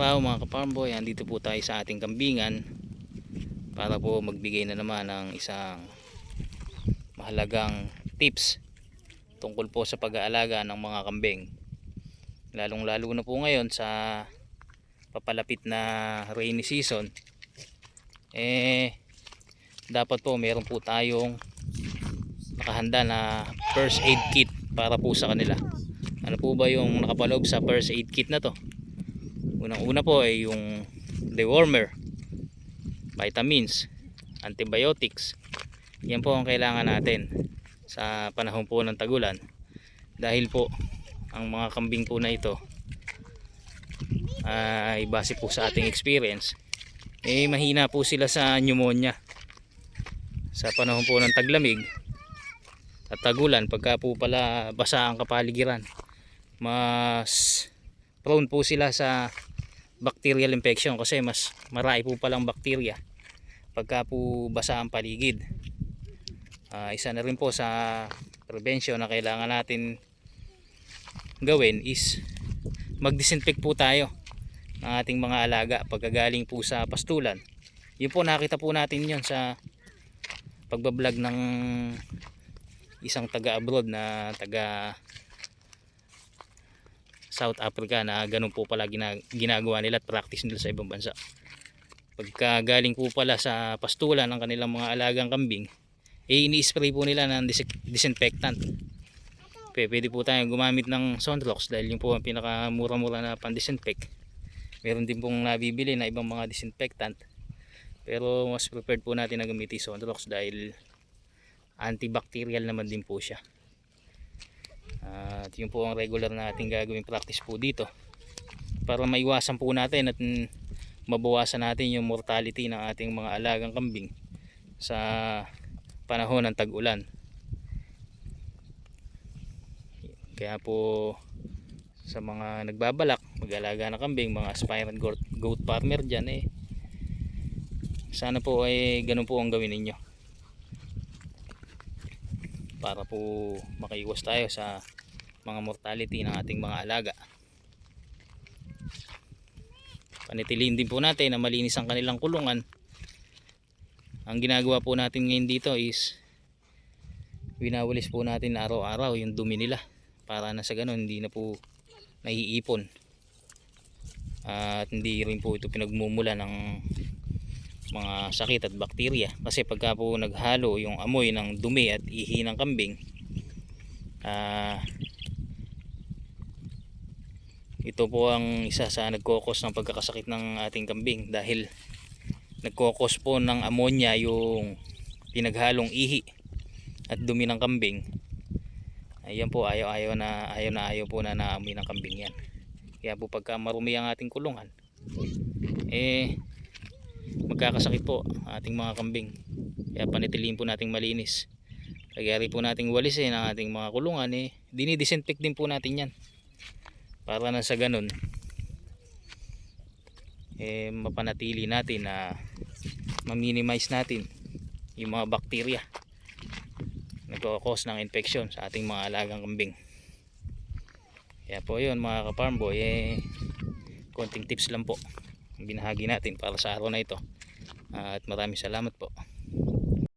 araw mga ka-farm boy, andito po tayo sa ating kambingan para po magbigay na naman ng isang mahalagang tips tungkol po sa pag-aalaga ng mga kambing. Lalong lalo na po ngayon sa papalapit na rainy season eh dapat po meron po tayong nakahanda na first aid kit para po sa kanila. Ano po ba yung nakapaloob sa first aid kit na to? Unang una po ay yung dewormer, vitamins, antibiotics. Yan po ang kailangan natin sa panahon po ng tagulan. Dahil po ang mga kambing po na ito ay base po sa ating experience eh mahina po sila sa pneumonia sa panahon po ng taglamig at tagulan pagka po pala basa ang kapaligiran mas prone po sila sa bacterial infection kasi mas marami po palang bakterya pagka po basa ang paligid. Ah, isa na rin po sa prevention na kailangan natin gawin is mag-disinfect po tayo ng ating mga alaga pagkagaling po sa pastulan. Yun po nakita po natin yun sa pagbablog ng isang taga abroad na taga South Africa na ganun po pala gina- ginagawa nila at practice nila sa ibang bansa. Pagka galing po pala sa pastulan ng kanilang mga alagang kambing eh ini-spray po nila ng dis- disinfectant. P- pwede po tayong gumamit ng Sonrox dahil yung po ang pinakamura-mura na pan-disinfect. Meron din pong nabibili na ibang mga disinfectant. Pero mas preferred po natin na gamitin Sonrox dahil antibacterial naman din po siya at yun po ang regular na ating gagawing practice po dito. Para maiwasan po natin at mabawasan natin yung mortality ng ating mga alagang kambing sa panahon ng tag-ulan. Kaya po sa mga nagbabalak mag-alaga ng kambing mga aspirant goat, farmer dyan eh sana po ay ganun po ang gawin ninyo para po makaiwas tayo sa mga mortality ng ating mga alaga. Panitiliin din po natin na malinis ang kanilang kulungan. Ang ginagawa po natin ngayon dito is winawalis po natin araw-araw yung dumi nila para na sa ganun hindi na po naiipon. At hindi rin po ito pinagmumula ng mga sakit at bakterya. Kasi pagka po naghalo yung amoy ng dumi at ihi ng kambing ah ito po ang isa sa nagkokos ng pagkakasakit ng ating kambing. Dahil nagkokos po ng ammonia yung pinaghalong ihi at dumi ng kambing. Ayan po ayaw ayaw na ayaw na ayaw po na naamoy ng kambing yan. Kaya po pagka marumi ang ating kulungan eh magkakasakit po ating mga kambing. Kaya panitiliin po nating malinis. Kagari po nating walisin ang ating mga kulungan eh. Dinidisinfect din po natin yan. Para na sa ganun eh mapanatili natin na ma-minimize natin yung mga bakterya nagkakos ng infection sa ating mga alagang kambing. Kaya po yun mga ka-farm boy eh konting tips lang po binahagi natin para sa araw na ito. At maraming salamat po